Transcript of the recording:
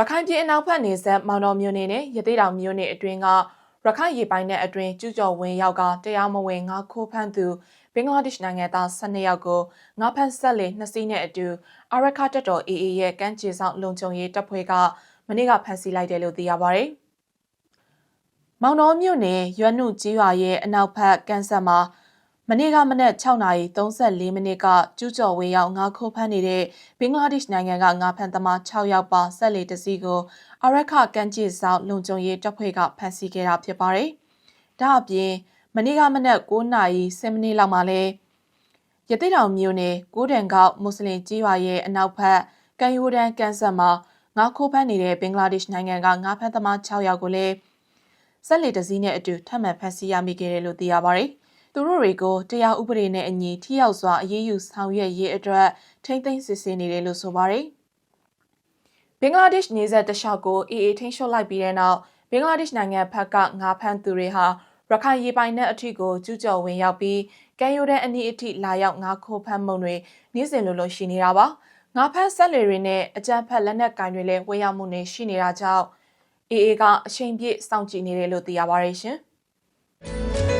ရခိုင်ပြည်အနောက်ဘက်နေဆက်မောင်တော်မြို့နယ်နဲ့ရသေးတောင်မြို့နယ်အတွင်းကရခိုင်ရေပိုင်နယ်အတွင်းကျူးကျော်ဝင်ရောက်ကတရားမဝင်ငါခိုးဖမ်းသူဘင်္ဂလားဒေ့ရှ်နိုင်ငံသား12ယောက်ကိုငါဖမ်းဆက်လေနှစ်စီးနဲ့အတူအာရခတက်တော် AA ရဲ့ကမ်းခြေဆောင်လုံခြုံရေးတပ်ဖွဲ့ကမနေ့ကဖမ်းဆီးလိုက်တယ်လို့သိရပါဗျ။မောင်တော်မြို့နယ်ရွက်နုကြီးရွာရဲ့အနောက်ဘက်ကမ်းဆက်မှာ မနေ့ကမနက်6:34မိနစ်ကကျူးကျော်ဝေရောက်ငါခိုးဖမ်းနေတဲ့ဘင်္ဂလားဒေ့ရှ်နိုင်ငံကငါဖမ်းသမား6ယောက်ပါဆက်လေတစည်းကိုအရက်ခကန်ကျစ်ဆောင်လုံခြုံရေးတပ်ဖွဲ့ကဖမ်းဆီးခဲ့တာဖြစ်ပါတယ်။ဒါအပြင်မနေ့ကမနက်9:10မိနစ်လောက်မှာလဲရတိတောင်မြို့နယ်ကိုးတန်ကောက်မွတ်စလင်ကြီးရွာရဲ့အနောက်ဘက်ကံရိုးတန်းကန်ဆက်မှာငါခိုးဖမ်းနေတဲ့ဘင်္ဂလားဒေ့ရှ်နိုင်ငံကငါဖမ်းသမား6ယောက်ကိုလည်းဆက်လေတစည်းနဲ့အတူထပ်မံဖမ်းဆီးရမိခဲ့တယ်လို့သိရပါတယ်။ သူတို့တွေကိုတရားဥပဒေနဲ့အညီထိရောက်စွာအရေးယူဆောင်ရွက်ရေးအတွက်ထိမ့်သိမ်းစစ်ဆေးနေတယ်လို့ဆိုပါတယ်။ဘင်္ဂလားဒေ့ရှ်နေဆက်တလျှောက်ကိုအေအေထိန်းချုပ်လိုက်ပြီးတဲ့နောက်ဘင်္ဂလားဒေ့ရှ်နိုင်ငံဘက်ကငါးဖမ်းသူတွေဟာရခိုင်ရေပိုင်နက်အထိကိုကျူးကျော်ဝင်ရောက်ပြီးကမ်းရိုးတန်းအနီးအထိလာရောက်ငါးခိုးဖမ်းမှုတွေနေ့စဉ်လိုလိုရှိနေတာပါ။ငါးဖမ်းဆက်လေတွေနဲ့အကြမ်းဖက်လက်နက်ကင်တွေလည်းဝေရောက်မှုတွေရှိနေတာကြောင့်အေအေကအချိန်ပြည့်စောင့်ကြည့်နေတယ်လို့သိရပါတယ်ရှင်။